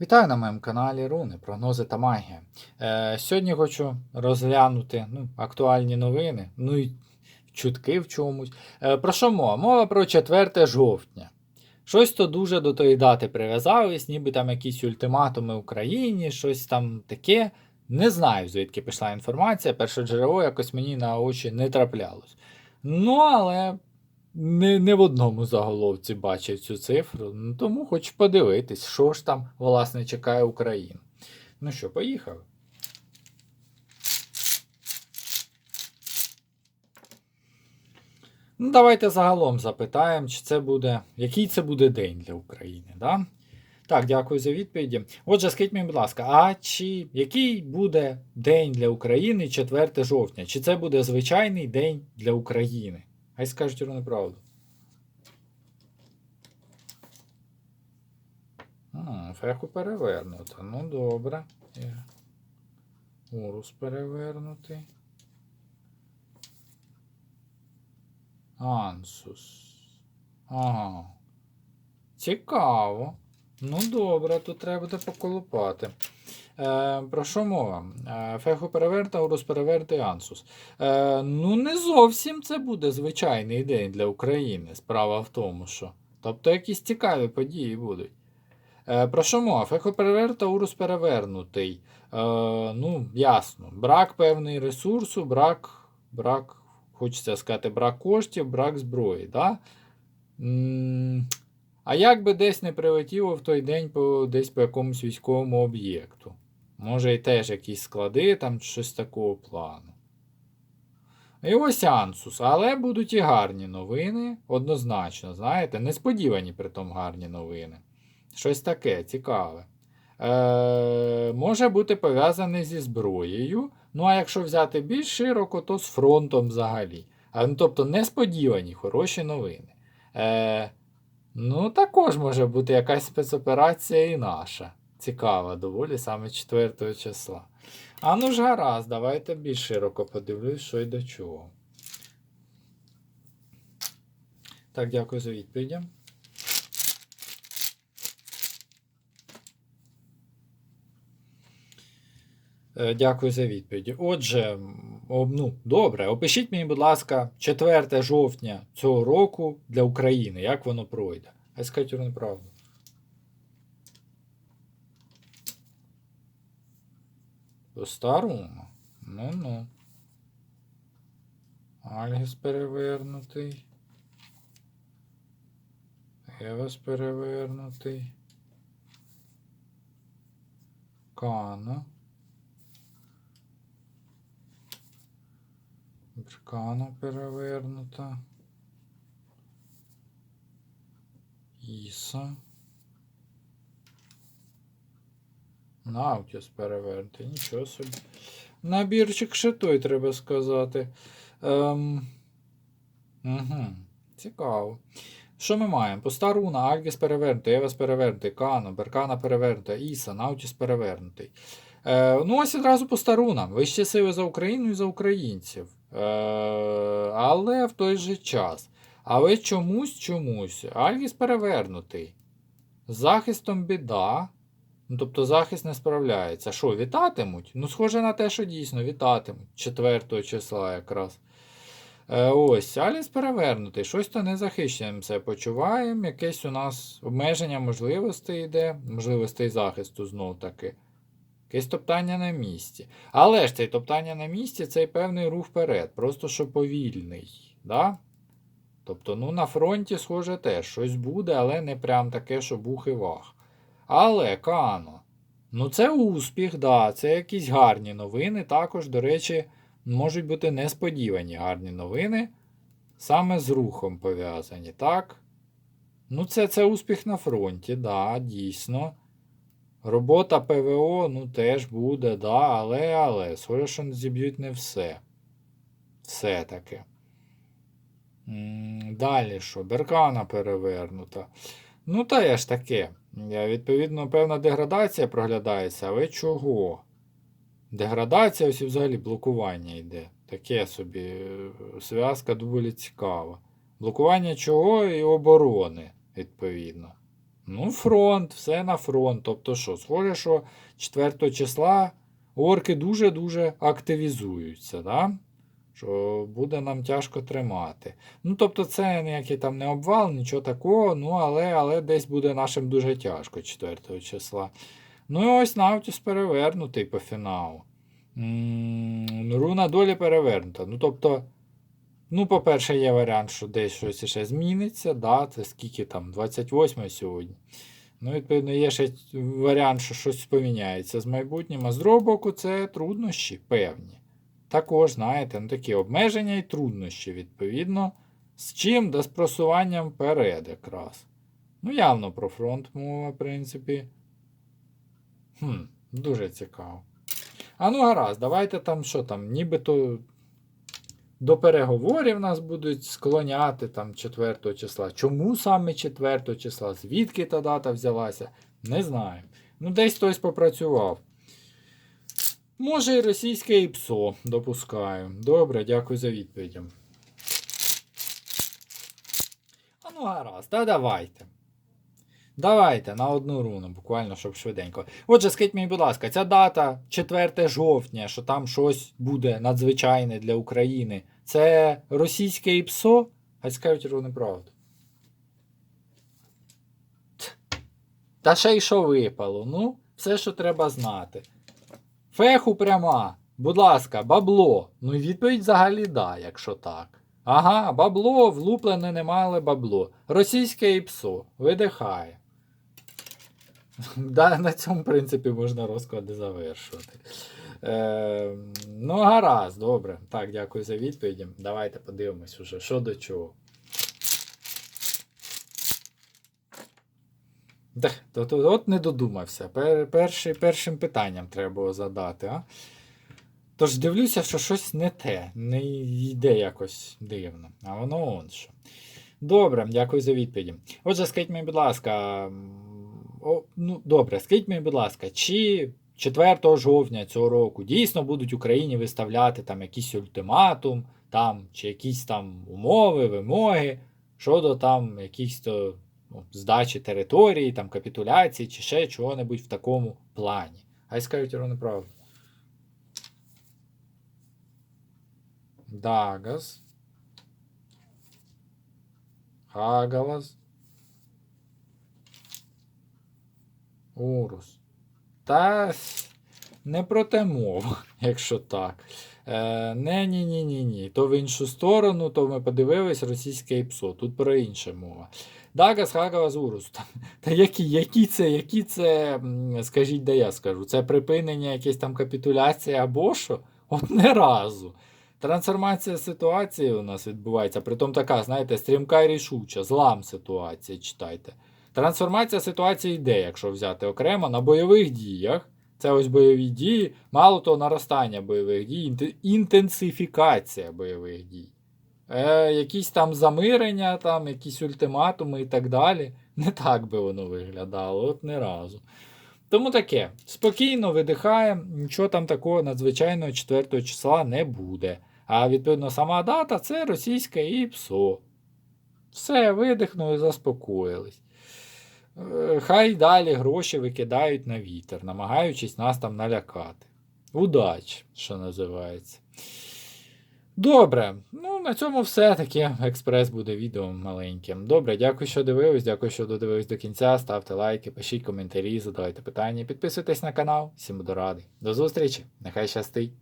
Вітаю на моєму каналі Руни, прогнози та магія. Е, сьогодні хочу розглянути ну, актуальні новини, ну і чутки в чомусь. Е, про що мова? Мова про 4 жовтня. Щось то дуже до тої дати прив'язались, ніби там якісь ультиматуми Україні, щось там таке. Не знаю, звідки пішла інформація. Перше джерело якось мені на очі не траплялось. Ну, але не, не в одному заголовці бачив цю цифру, ну, тому хочу подивитись, що ж там, власне, чекає Україну. Ну що, поїхали. Ну, давайте загалом запитаємо, чи це буде, який це буде день для України. Да? Так, дякую за відповіді. Отже, скажіть мені, будь ласка, а чи який буде день для України 4 жовтня? Чи це буде звичайний день для України? Хай скажуть вони правду. Феху перевернуто. Ну добре. Урус перевернутий. Ансус. Ага. Цікаво. Ну добре, тут треба буде поколупати. Е, про що мова? Е, феху переверта, урус переверти, ансус. Е, ну, не зовсім це буде звичайний день для України. Справа в тому, що. Тобто якісь цікаві події будуть. Про що мова? Феху переверта, урус перевернутий. Ну, ясно. Брак певний ресурсу, брак, брак, хочеться сказати, брак коштів, брак зброї. Да? А як би десь не прилетіло в той день по, десь по якомусь військовому об'єкту? Може, і теж якісь склади, там щось такого плану. І ось Ансус, але будуть і гарні новини, однозначно, знаєте, несподівані при тому гарні новини. Щось таке цікаве. Е, може бути пов'язаний зі зброєю. Ну, а якщо взяти більш широко, то з фронтом взагалі. Ну, тобто несподівані хороші новини. Е, ну, також може бути якась спецоперація і наша. Цікава, доволі саме 4 числа. А ну ж гаразд, давайте більш широко подивлюсь, що й до чого. Так, дякую за відповіді. Е, Дякую за відповіді. Отже, ну, добре, опишіть мені, будь ласка, 4 жовтня цього року для України. Як воно пройде? Хай скажуть вони По-старому? Ну-ну. Альгіс перевернутий. Евас перевернутий. Кана. Бркана перевернута. Іса. Наутіс перевернутий. Нічого собі. Набірчик ще той, треба сказати. Ем... Угу. Цікаво. Що ми маємо? Постаруна, Альгіс перевернутий, Евас перевернутий, Кано, Беркана перевернута, Іса, Наутіс перевернутий. Е, ну, ось одразу по старунам. Вищі сили за Україну і за українців. Е, але в той же час. Але чомусь чомусь. Альгіс перевернутий. Захистом біда. Ну, тобто захист не справляється. Що, вітатимуть? Ну, схоже на те, що дійсно вітатимуть. 4 числа якраз. Е, ось, Аліс перевернутий. Щось то незахищеним себе почуваємо. Якесь у нас обмеження можливостей йде, можливостей захисту знов таки. Якесь топтання на місці. Але ж цей топтання на місці цей певний рух вперед, просто що повільний. Да? Тобто, ну, на фронті, схоже, теж щось буде, але не прям таке, що бух і вах. Але Кано. Ну, це успіх, да, це якісь гарні новини. Також, до речі, можуть бути несподівані гарні новини. Саме з рухом пов'язані, так? Ну, це, це успіх на фронті, да, дійсно. Робота ПВО, ну, теж буде, да, але, але, що зіб'ють не все. Все-таки. Далі що? Беркана перевернута. Ну, та я ж таке. Відповідно, певна деградація проглядається, але чого? Деградація ось і взагалі блокування йде. Таке собі е, зв'язка доволі цікава. Блокування чого і оборони, відповідно. Ну, фронт, все на фронт. Тобто що, схоже, що 4 числа орки дуже-дуже активізуються, да? Що буде нам тяжко тримати. Ну, тобто, це ніякий там не обвал, нічого такого, ну, але, але десь буде нашим дуже тяжко 4 числа. Ну і ось Наутіс перевернутий по фіналу. Руна долі перевернута. Ну, тобто, ну, по-перше, є варіант, що десь щось ще зміниться. Да, це скільки там, 28 сьогодні. Ну, відповідно, є ще варіант, що щось поміняється з майбутнім. А з другого боку, це труднощі певні. Також, знаєте, ну, такі обмеження і труднощі, відповідно. З чим? Да з просуванням вперед якраз. Ну, явно про фронт мова, в принципі. Хм, дуже цікаво. А ну гаразд, давайте там що там, нібито до переговорів нас будуть склоняти там 4 числа. Чому саме 4 числа? Звідки та дата взялася? Не знаю. Ну, десь хтось попрацював. Може, і російське і ПСО, допускаю. Добре, дякую за відповідь. А ну гаразд, та давайте. Давайте на одну руну, буквально, щоб швиденько. Отже, скажіть мені, будь ласка, ця дата 4 жовтня, що там щось буде надзвичайне для України. Це російське ІПСО? Хай скажуть ровно правду. Та ще й що випало. Ну, все, що треба знати. Феху пряма. Будь ласка, бабло. Ну і відповідь взагалі да, якщо так. Ага, бабло, влуплене немале бабло. Російське ІПСО. Видихає. Да, на цьому, в принципі, можна розклади завершувати. Е, ну, гаразд, добре. Так, дякую за відповіді. Давайте подивимось уже, що до чого. Да, то, то, от не додумався. Пер, перший, першим питанням треба було задати. А? Тож дивлюся, що щось не те, не йде якось дивно. А воно он що. Добре, дякую за відповіді. Отже, скажіть мені, будь ласка. О, ну, добре, скажіть мені, будь ласка, чи 4 жовтня цього року дійсно будуть Україні виставляти там якийсь ультиматум, там, чи якісь там умови, вимоги щодо там якихось ну, здачі території, там, капітуляції, чи ще чого-небудь в такому плані. Хай скажуть ровно правду. Дагас. Хагалас. Урус. Та не про те мова, якщо так. Е, не, ні, ні, ні, ні. То в іншу сторону, то ми подивились російське ІПСО. Тут про інше мова. Дагас, Хагалас, Урус. Та, та які, які це, які це, скажіть, де я скажу? Це припинення якесь там капітуляції або що? От не разу. Трансформація ситуації у нас відбувається, притом така, знаєте, стрімка і рішуча, злам ситуації, читайте. Трансформація ситуації йде, якщо взяти окремо, на бойових діях. Це ось бойові дії, мало того, наростання бойових дій, інтенсифікація бойових дій. Е, якісь там замирення, там, якісь ультиматуми і так далі. Не так би воно виглядало, от не разу. Тому таке, спокійно видихаємо, нічого там такого надзвичайного 4 числа не буде. А відповідно, сама дата це російське і ПСО. Все, видихнули, заспокоїлись. Е, Хай далі гроші викидають на вітер, намагаючись нас там налякати. Удач, що називається. Добре, ну на цьому все таке. Експрес буде відео маленьким. Добре, дякую, що дивились, дякую, що додивились до кінця. Ставте лайки, пишіть коментарі, задавайте питання, підписуйтесь на канал. Всім буду радий. До зустрічі, нехай щастить!